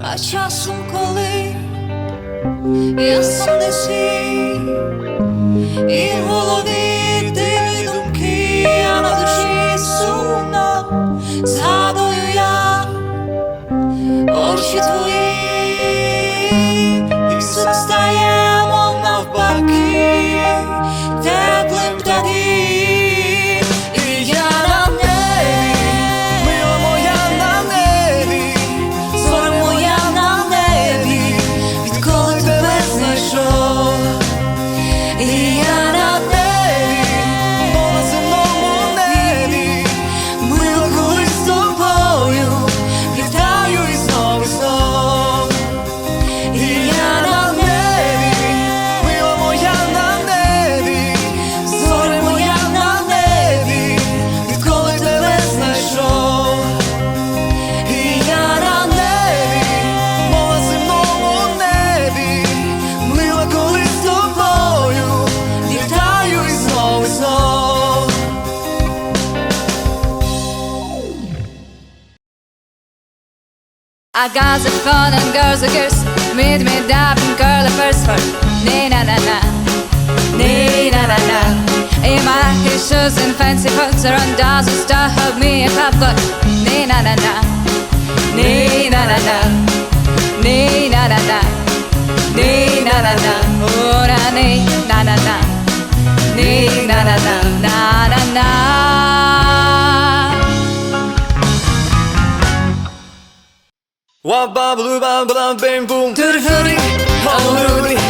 а часом коли я сам і голові I got the fun and girls are girls Meet me up and girl the first for Nee na na na Nee na na na In my his shoes and fancy clothes Around dozen star hug me a cup got Nee na na na Nee na na na Nee na na na Nee na na na Oh na nee na na na Nee na na na na na na Wa ba blu ba ba bam boom. Tutti frutti, oh Rudy.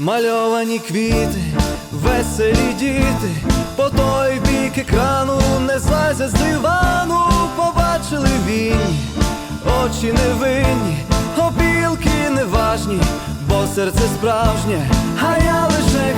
Мальовані квіти, веселі діти, по той бік екрану не злазять з дивану, побачили війні, очі невинні, опілки неважні, бо серце справжнє, а я лише